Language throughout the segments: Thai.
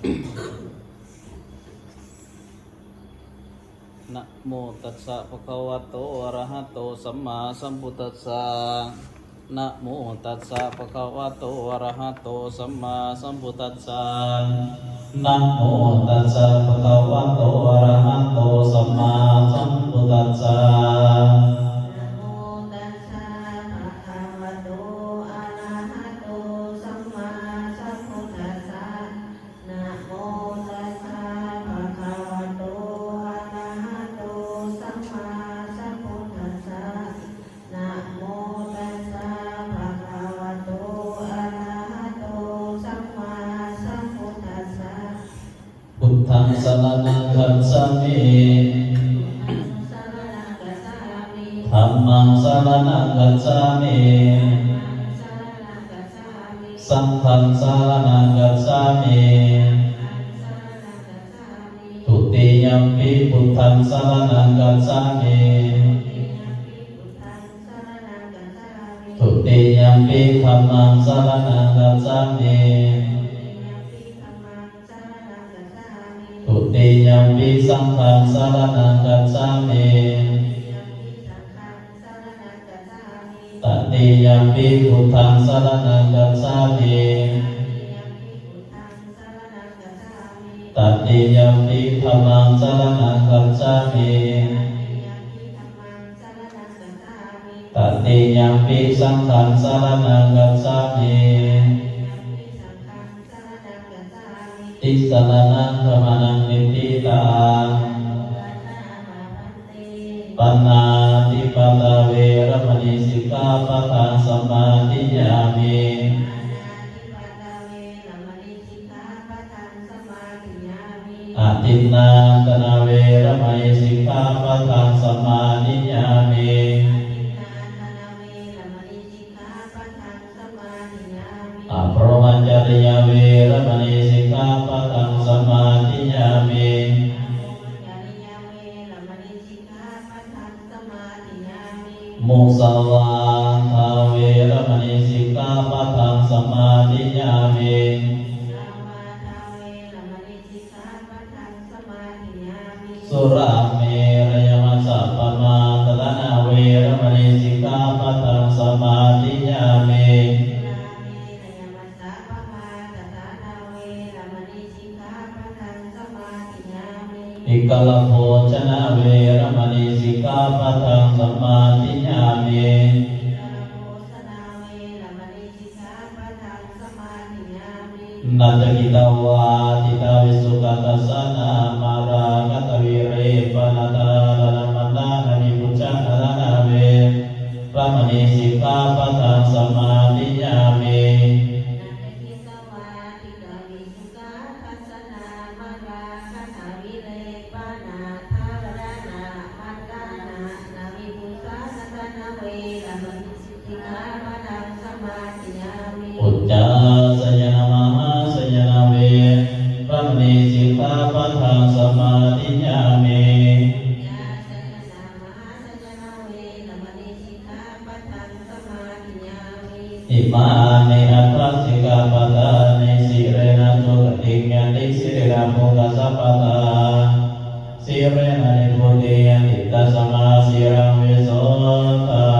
นะโมตัสสะภะคะวะโตอะระหะโตสัมมาสัมพุทธัสสะนะโมตัสสะภะคะวะโตอะระหะโตสัมมาสัมพุทธัสสะนะโมตัสสะภะคะวะโตอะ สรณังคัจฉามิธัมมังสรณังคัจฉามิสังฆังสรณังคัจฉามิสรณังกัจฉามิทุติยัมปิพุทธังสรณังคัจฉามิทุติยัมปิธัมมังสรณังคัจฉามิ ติยัมปิสังฆังสารณังคัจฉามิตติยัมปิพุทธังสารณังคัจฉามิตติยัมปิธัมมังสารณังคัจฉามิตติยัมปิสังฆังสารนังนิพพิตังปนาติปตาเวรมณีสิกขาปะทังสมาธิยามิ อาทินนาตนาเวรมณีสิกขาป มุสาวาทาเวรมณีสิกขาปะทังสมาธิยามิสุราเมรยมัสสะปมาตลนาเวรมณีสิกขาปะทังสมาธิยามิอิกลโภชนะเวรมณีสิกขาปะทังสมา นาจกิตาวาทิตาวิสุขตัสสนามาราคตวิเรปนาตาลนามันดานานิพุชนะนาเวระมณีสิกขาปะทังสมาธิยามิ อิมานิอัตถสิกาปะทานิสิเรนะโสกติญาติสิริรามุกัสสะปะทาสิเรนะนิพุติยันติตัสมาสิรังวิโสตา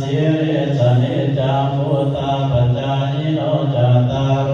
สิริสนิจจามุตตาปัจจายโนจตารโอธรรมาร